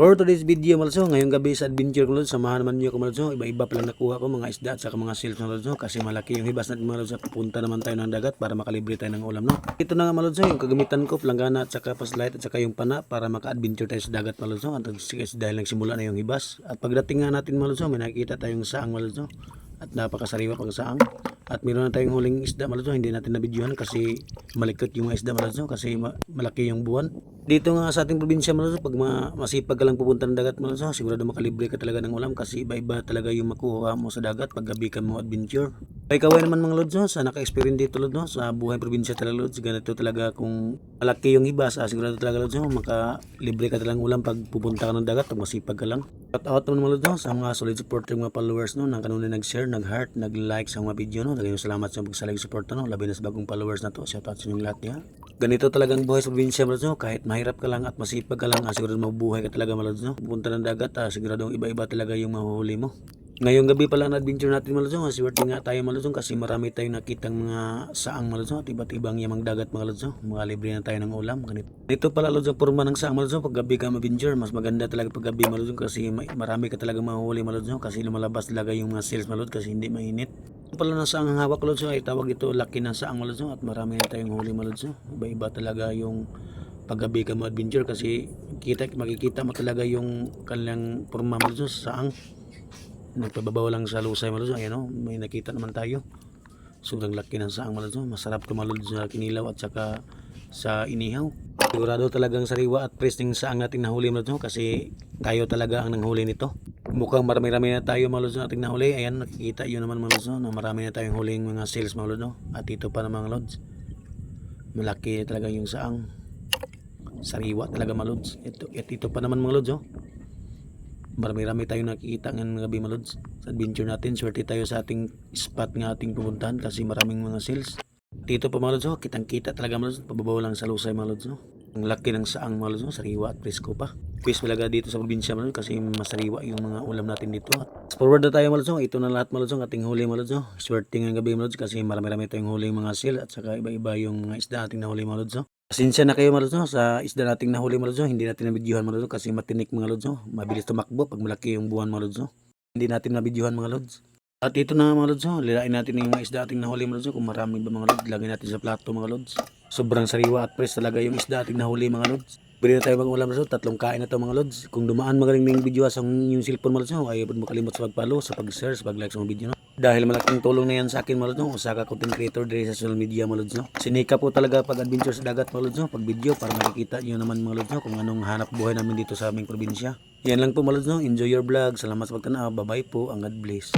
For today's video mga lods, ngayong gabi sa adventure ko lods, samahan naman niyo ko mga lods, iba-iba pa lang nakuha ko mga isda at saka mga seals mga lods, kasi malaki yung hibas natin mga lods, at pupunta naman tayo ng dagat para makalibre tayo ng ulam no. Ito na nga mga yung kagamitan ko, planggana at saka paslight at saka yung pana para maka-adventure tayo sa dagat mga lods, at dahil nagsimula na yung hibas. At pagdating nga natin mga may nakikita tayong saang mga at napakasariwa pag saang. At meron na tayong huling isda malazo, hindi natin nabidyohan kasi malikot yung isda malazo kasi ma- malaki yung buwan. Dito nga sa ating probinsya malazo, pag ma- masipag ka lang pupunta ng dagat malazo, sigurado makalibre ka talaga ng ulam kasi iba-iba talaga yung makuha mo sa dagat pag gabi ka mo adventure. Ay kaway naman mga lods, sa naka-experience dito lods, no? sa buhay probinsya talaga lods, ganito talaga kung malaki yung hibas, ah, sigurado talaga lods, no? makalibre ka talagang ulam pag pupunta ka ng dagat, pag masipag ka lang. Shout out naman mga lods, sa mga solid supporter mga followers no, nang kanuna nag-share, nag-heart, nag-like sa mga video no. Lagay salamat sa pagsalig support no. Labi na sa bagong followers na to. Shout out sa inyong lahat niya. Ganito talagang buhay sa probinsya mga lods. Kahit mahirap ka lang at masipag ka lang, ah, sigurado mabuhay ka talaga mga lods, no. Pupunta ng dagat, ah, sigurado iba-iba talaga yung mahuhuli mo. Ngayong gabi pala ang adventure natin malazong, swerte nga tayo malazong kasi marami tayong nakitang mga saang malazong at iba't ibang yamang dagat mga malazong. Mga libre na tayo ng ulam. Ganito. Dito pala malazong forma ng saang malazong pag gabi ka ma-adventure. Mas maganda talaga pag gabi malazong kasi marami ka talaga mahuli malazong kasi lumalabas talaga yung mga sales malazong kasi hindi mainit. Pala na saang ang hawak malazong ay tawag ito laki ng saang malazong at marami na tayong huli malazong. Iba-iba talaga yung paggabi ka adventure kasi kita makikita mo talaga yung kanilang forma malazong sa saang nagpababaw lang sa lusay maludso ayan o may nakita naman tayo. Sobrang laki ng saang maludso masarap tumalod sa kinilaw at saka sa inihaw. Sigurado talagang sariwa at presting saang nating nahuli maludso kasi tayo talaga ang nanghuli nito. Mukhang marami-rami na tayo maludso nating nahuli. Ayan nakikita yun naman maludso na marami na tayong huling mga sales maludso at ito pa namang lods. Malaki talaga yung saang. Sariwa talaga maluds ito, at ito pa naman mga lods oh marami-rami tayong nakikita ng gabi malods sa adventure natin swerte tayo sa ating spot nga ating pupuntahan kasi maraming mga sales dito pa mga lods oh, kitang kita talaga mga lods pababaw lang sa lusay mga lods oh. ang laki ng saang mga lods oh, sariwa at presko pa Quiz talaga dito sa probinsya mga lods kasi masariwa yung mga ulam natin dito Fast forward na tayo mga lods oh. ito na lahat mga lods oh, ating huli mga lods oh. swerte ng gabi mga lods kasi marami-rami tayong huli mga sale at saka iba-iba yung mga isda ating nahuli mga lods oh. Pasensya na kayo mga lods, sa isda nating nahuli mga lods, hindi natin nabidyohan mga lods kasi matinik mga lods, mabilis tumakbo pag malaki yung buwan mga lods. Hindi natin nabidyohan mga lods. At ito na mga lods, no? lilain natin yung mga isda ating nahuli mga lods, kung marami ba mga lods, lagay natin sa plato mga lods. Sobrang sariwa at fresh talaga yung isda ating nahuli mga lods. Bili na tayo mag ulam lods, tatlong kain na to mga lods. Kung dumaan magaling na yung video sa yung cellphone mga lods, no? ayaw mo kalimot sa pag-follow, sa pag-share, sa pag-like sa mga video. No? Dahil malaking tulong na yan sa akin mga lods, no? usa ka content creator diri sa social media mga lods. No? Sinika po talaga pag adventure sa dagat mga lods, no? pag video para makikita nyo naman mga lods, no? kung anong hanap buhay namin dito sa aming probinsya. Yan lang po mga lods, no? enjoy your vlog, salamat sa pagtanaw, bye bye po, ang God bless.